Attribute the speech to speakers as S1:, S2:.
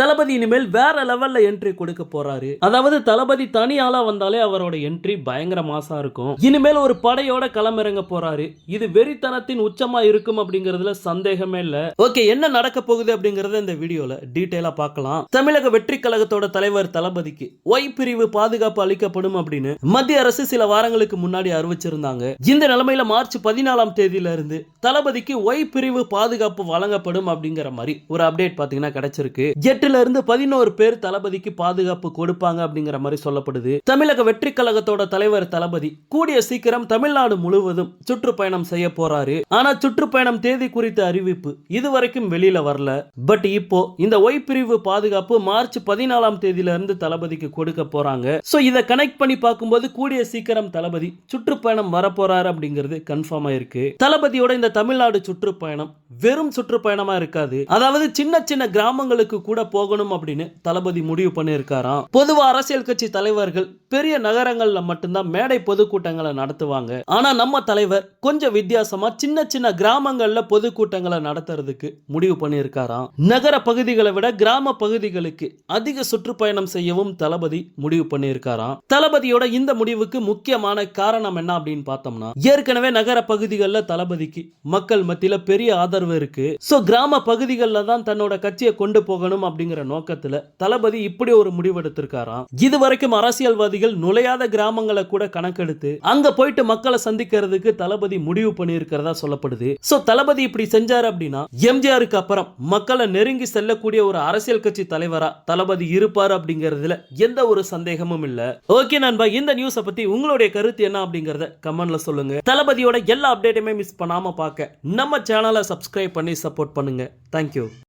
S1: தளபதி இனிமேல் வேற லெவல்ல என்ட்ரி கொடுக்க போறாரு. அதாவது தளபதி தனி ஆளா வந்தாலே அவரோட என்ட்ரி பயங்கர மாசா இருக்கும். இனிமேல் ஒரு படையோட களமிறங்க போறாரு. இது வெறித்தனத்தின் உச்சமா இருக்கும் அப்படிங்கறதுல சந்தேகமே இல்ல. ஓகே என்ன நடக்க போகுது அப்படிங்கறத இந்த வீடியோல டீட்டெயிலா பார்க்கலாம். தமிழக வெற்றி கழகத்தோட தலைவர் தளபதிக்கு ஒய் பிரிவு பாதுகாப்பு அளிக்கப்படும் அப்படின்னு மத்திய அரசு சில வாரங்களுக்கு முன்னாடி அறிவிச்சிருந்தாங்க. இந்த நிலைமையில மார்ச் பதினாலாம் தேதியில இருந்து தளபதிக்கு ஒய் பிரிவு பாதுகாப்பு வழங்கப்படும் அப்படிங்கிற மாதிரி ஒரு அப்டேட் பாத்தீங்கன்னா கிடைச்சிருக்கு. எட்டுல இருந்து பதினோரு பேர் தளபதிக்கு பாதுகாப்பு கொடுப்பாங்க அப்படிங்கிற மாதிரி சொல்லப்படுது. தமிழக வெற்றி கழகத்தோட தலைவர் தளபதி. கூடிய சீக்கிரம் தமிழ்நாடு முழுவதும் சுற்றுப்பயணம் செய்ய போறாரு. ஆனா சுற்றுப்பயணம் தேதி குறித்த அறிவிப்பு இதுவரைக்கும் வெளியில வரல. பட் இப்போ இந்த ஒய் பிரிவு பாதுகாப்பு மார்ச் பதினாலாம் தேதியில இருந்து தளபதிக்கு கொடுக்க போறாங்க. சோ இதை கனெக்ட் பண்ணி பார்க்கும்போது கூடிய சீக்கிரம் தளபதி சுற்றுப்பயணம் வர போறாரு அப்படிங்கிறது கன்ஃபார்ம் ஆயிருக்கு. தளபதியோட இந்த தமிழ்நாடு சுற்றுப்பயணம் வெறும் சுற்றுப்பயணமா இருக்காது. அதாவது சின்ன சின்ன கிராமங்களுக்கு கூட போகணும் அப்படின்னு தளபதி முடிவு பண்ணியிருக்காராம். பொதுவா அரசியல் கட்சி தலைவர்கள் பெரிய நகரங்கள்ல மட்டும்தான் மேடை பொதுக்கூட்டங்களை நடத்துவாங்க. ஆனா நம்ம தலைவர் கொஞ்சம் வித்தியாசமா சின்ன சின்ன கிராமங்கள்ல பொதுக்கூட்டங்களை நடத்துறதுக்கு முடிவு பண்ணியிருக்காராம். நகர பகுதிகளை விட கிராம பகுதிகளுக்கு அதிக சுற்றுப்பயணம் செய்யவும் தளபதி முடிவு பண்ணியிருக்காராம். தளபதியோட இந்த முடிவுக்கு முக்கியமான காரணம் என்ன அப்படின்னு பார்த்தோம்னா ஏற்கனவே நகர பகுதிகளில் தளபதிக்கு மக்கள் மத்தியில பெரிய ஆதரவு இருக்கு. சோ கிராம பகுதிகளில் தான் தன்னோட கட்சியை கொண்டு போகணும் அப்படிங்கிற நோக்கத்துல தளபதி இப்படி ஒரு முடிவு எடுத்திருக்காராம் இது வரைக்கும் அரசியல்வாதிகள் நுழையாத கிராமங்களை கூட கணக்கெடுத்து அங்க போயிட்டு மக்களை சந்திக்கிறதுக்கு தளபதி முடிவு பண்ணியிருக்கிறதா சொல்லப்படுது. சோ தளபதி இப்படி செஞ்சாரு அப்படின்னா எம்ஜிஆருக்கு அப்புறம் மக்களை நெருங்கி செல்லக்கூடிய ஒரு அரசியல் கட்சி தலைவரா தளபதி இருப்பாரு அப்படிங்கறதுல எந்த ஒரு சந்தேகமும் இல்ல. ஓகே நண்பா இந்த நியூஸை பத்தி உங்களுடைய கருத்து என்ன அப்படிங்கறத கமெண்ட்ல சொல்லுங்க. தளபதியோட எல்லா அப்டேட்டுமே மிஸ் பண்ணாம பார்க்க நம்ம சேனலை சப்ஸ்கிரைப் பண்ணி சப்போர்ட் பண்ணுங்க. தேங்க்யூ